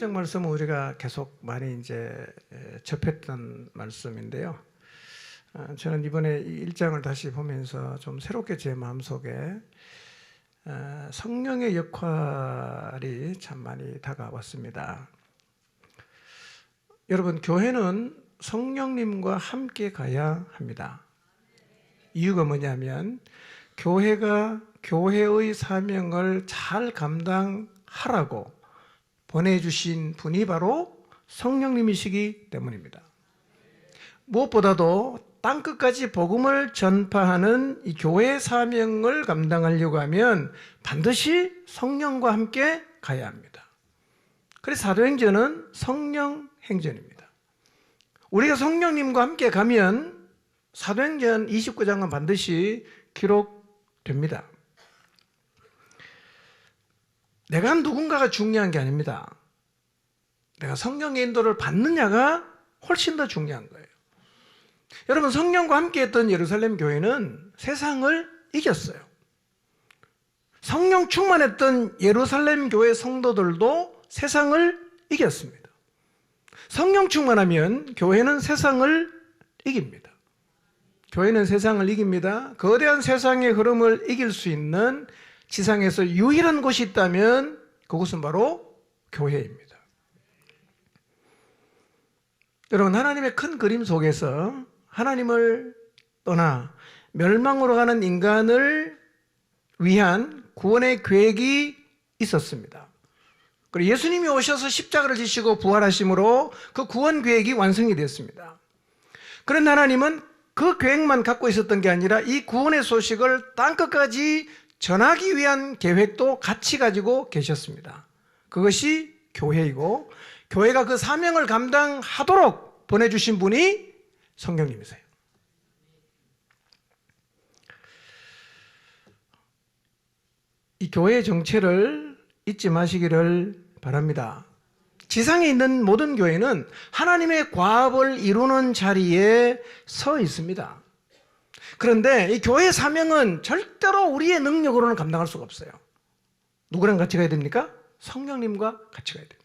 1장 말씀은 우리가 계속 많이 이제 에, 접했던 말씀인데요. 어, 저는 이번에 이 1장을 다시 보면서 좀 새롭게 제 마음속에 어, 성령의 역할이 참 많이 다가왔습니다. 여러분, 교회는 성령님과 함께 가야 합니다. 이유가 뭐냐면, 교회가 교회의 사명을 잘 감당하라고 보내주신 분이 바로 성령님이시기 때문입니다. 무엇보다도 땅 끝까지 복음을 전파하는 이 교회 사명을 감당하려고 하면 반드시 성령과 함께 가야 합니다. 그래서 사도행전은 성령 행전입니다. 우리가 성령님과 함께 가면 사도행전 29장은 반드시 기록됩니다. 내가 누군가가 중요한 게 아닙니다. 내가 성령의 인도를 받느냐가 훨씬 더 중요한 거예요. 여러분, 성령과 함께 했던 예루살렘 교회는 세상을 이겼어요. 성령 충만했던 예루살렘 교회 성도들도 세상을 이겼습니다. 성령 충만하면 교회는 세상을 이깁니다. 교회는 세상을 이깁니다. 거대한 세상의 흐름을 이길 수 있는 지상에서 유일한 곳이 있다면 그곳은 바로 교회입니다. 여러분, 하나님의 큰 그림 속에서 하나님을 떠나 멸망으로 가는 인간을 위한 구원의 계획이 있었습니다. 그리고 예수님이 오셔서 십자가를 지시고 부활하심으로 그 구원 계획이 완성이 됐습니다. 그런데 하나님은 그 계획만 갖고 있었던 게 아니라 이 구원의 소식을 땅 끝까지 전하기 위한 계획도 같이 가지고 계셨습니다. 그것이 교회이고 교회가 그 사명을 감당하도록 보내주신 분이 성령님이세요. 이 교회의 정체를 잊지 마시기를 바랍니다. 지상에 있는 모든 교회는 하나님의 과업을 이루는 자리에 서 있습니다. 그런데 이 교회 사명은 절대로 우리의 능력으로는 감당할 수가 없어요. 누구랑 같이 가야 됩니까? 성령님과 같이 가야 됩니다.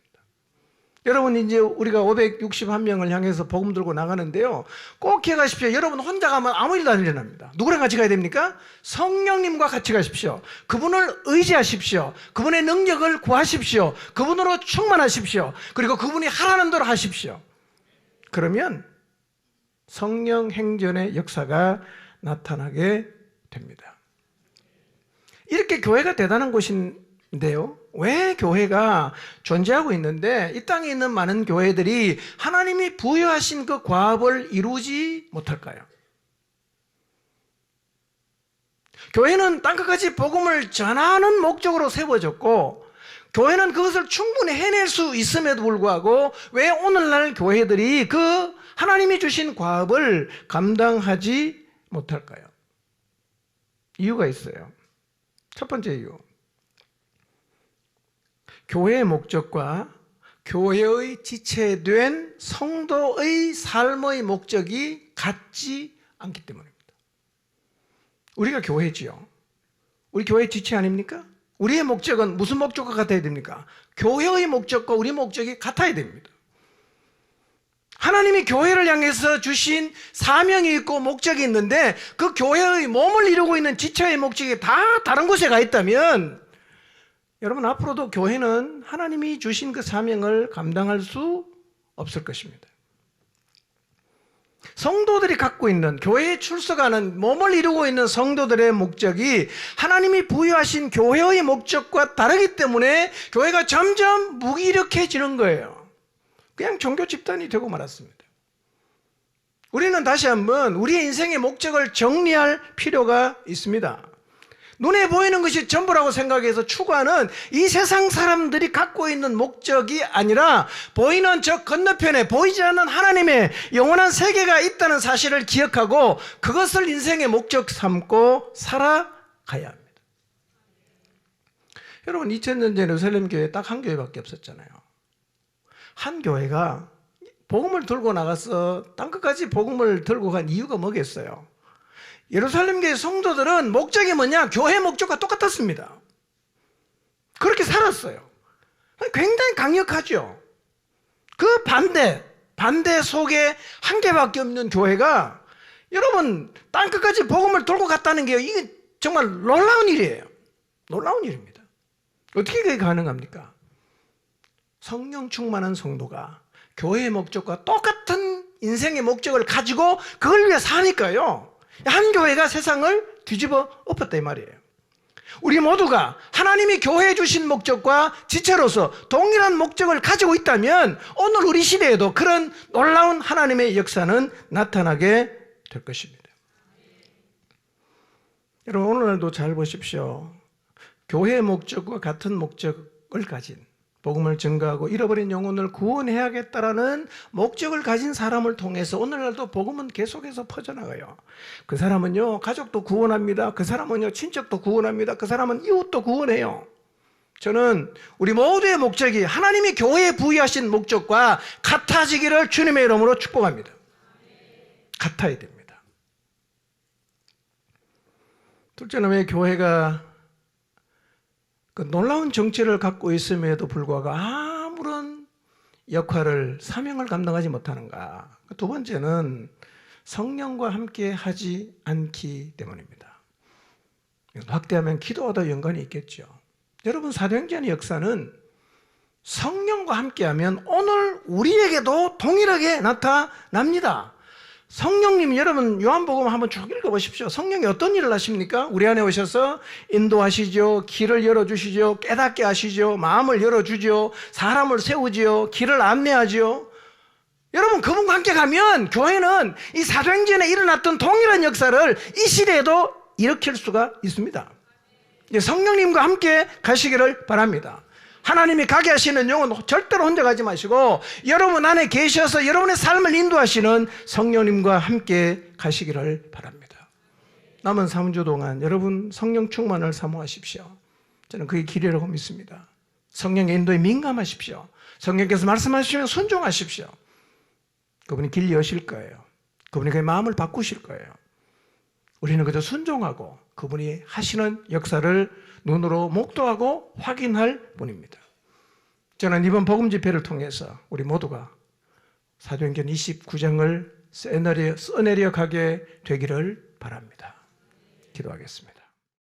여러분 이제 우리가 561명을 향해서 복음 들고 나가는데요. 꼭 기억하십시오. 여러분 혼자 가면 아무 일도 안 일어납니다. 누구랑 같이 가야 됩니까? 성령님과 같이 가십시오. 그분을 의지하십시오. 그분의 능력을 구하십시오. 그분으로 충만하십시오. 그리고 그분이 하라는 대로 하십시오. 그러면 성령 행전의 역사가 나타나게 됩니다. 이렇게 교회가 대단한 곳인데요. 왜 교회가 존재하고 있는데 이 땅에 있는 많은 교회들이 하나님이 부여하신 그 과업을 이루지 못할까요? 교회는 땅끝까지 복음을 전하는 목적으로 세워졌고 교회는 그것을 충분히 해낼 수 있음에도 불구하고 왜 오늘날 교회들이 그 하나님이 주신 과업을 감당하지 못할까요? 이유가 있어요. 첫 번째 이유. 교회의 목적과 교회의 지체된 성도의 삶의 목적이 같지 않기 때문입니다. 우리가 교회지요. 우리 교회 지체 아닙니까? 우리의 목적은 무슨 목적과 같아야 됩니까? 교회의 목적과 우리 목적이 같아야 됩니다. 하나님이 교회를 향해서 주신 사명이 있고 목적이 있는데 그 교회의 몸을 이루고 있는 지체의 목적이 다 다른 곳에 가 있다면 여러분 앞으로도 교회는 하나님이 주신 그 사명을 감당할 수 없을 것입니다. 성도들이 갖고 있는 교회에 출석하는 몸을 이루고 있는 성도들의 목적이 하나님이 부여하신 교회의 목적과 다르기 때문에 교회가 점점 무기력해지는 거예요. 그냥 종교 집단이 되고 말았습니다. 우리는 다시 한번 우리의 인생의 목적을 정리할 필요가 있습니다. 눈에 보이는 것이 전부라고 생각해서 추구하는 이 세상 사람들이 갖고 있는 목적이 아니라 보이는 저 건너편에 보이지 않는 하나님의 영원한 세계가 있다는 사실을 기억하고 그것을 인생의 목적 삼고 살아가야 합니다. 여러분 2000년 전 예루살렘 교회 딱 한 교회밖에 없었잖아요. 한 교회가 복음을 들고 나가서 땅 끝까지 복음을 들고 간 이유가 뭐겠어요? 예루살렘 교회 성도들은 목적이 뭐냐? 교회 목적과 똑같았습니다. 그렇게 살았어요. 굉장히 강력하죠. 그 반대, 반대 속에 한 개밖에 없는 교회가 여러분 땅 끝까지 복음을 돌고 갔다는 게 이게 정말 놀라운 일이에요. 놀라운 일입니다. 어떻게 그게 가능합니까? 성령 충만한 성도가 교회의 목적과 똑같은 인생의 목적을 가지고 그걸 위해 사니까요. 한 교회가 세상을 뒤집어 엎었다 이 말이에요. 우리 모두가 하나님이 교회에 주신 목적과 지체로서 동일한 목적을 가지고 있다면 오늘 우리 시대에도 그런 놀라운 하나님의 역사는 나타나게 될 것입니다. 여러분 오늘날도 잘 보십시오. 교회의 목적과 같은 목적을 가진 복음을 증가하고 잃어버린 영혼을 구원해야겠다라는 목적을 가진 사람을 통해서 오늘날도 복음은 계속해서 퍼져나가요. 그 사람은요, 가족도 구원합니다. 그 사람은요, 친척도 구원합니다. 그 사람은 이웃도 구원해요. 저는 우리 모두의 목적이 하나님이 교회에 부여하신 목적과 같아지기를 주님의 이름으로 축복합니다. 같아야 됩니다. 둘째는 왜 교회가 그 놀라운 정체를 갖고 있음에도 불구하고 아무런 역할을 사명을 감당하지 못하는가? 두 번째는 성령과 함께 하지 않기 때문입니다. 확대하면 기도와도 연관이 있겠죠. 여러분 사도행전의 역사는 성령과 함께하면 오늘 우리에게도 동일하게 나타납니다. 성령님 여러분 요한복음 한번 쭉 읽어보십시오. 성령이 어떤 일을 하십니까? 우리 안에 오셔서 인도하시죠. 길을 열어주시죠. 깨닫게 하시죠. 마음을 열어주죠. 사람을 세우지요. 길을 안내하지요. 여러분 그분과 함께 가면 교회는 이 사도행전에 일어났던 동일한 역사를 이 시대에도 일으킬 수가 있습니다. 성령님과 함께 가시기를 바랍니다. 하나님이 가게 하시는 영은 절대로 혼자 가지 마시고 여러분 안에 계셔서 여러분의 삶을 인도하시는 성령님과 함께 가시기를 바랍니다. 남은 3주 동안 여러분 성령 충만을 사모하십시오. 저는 그게 길이라고 믿습니다. 성령의 인도에 민감하십시오. 성령께서 말씀하시면 순종하십시오. 그분이 길 여실 거예요. 그분이 그 마음을 바꾸실 거예요. 우리는 그저 순종하고 그분이 하시는 역사를 눈으로 목도하고 확인할 뿐입니다. 저는 이번 복음 집회를 통해서 우리 모두가 사도행전 29장을 써내려, 가게 되기를 바랍니다. 기도하겠습니다.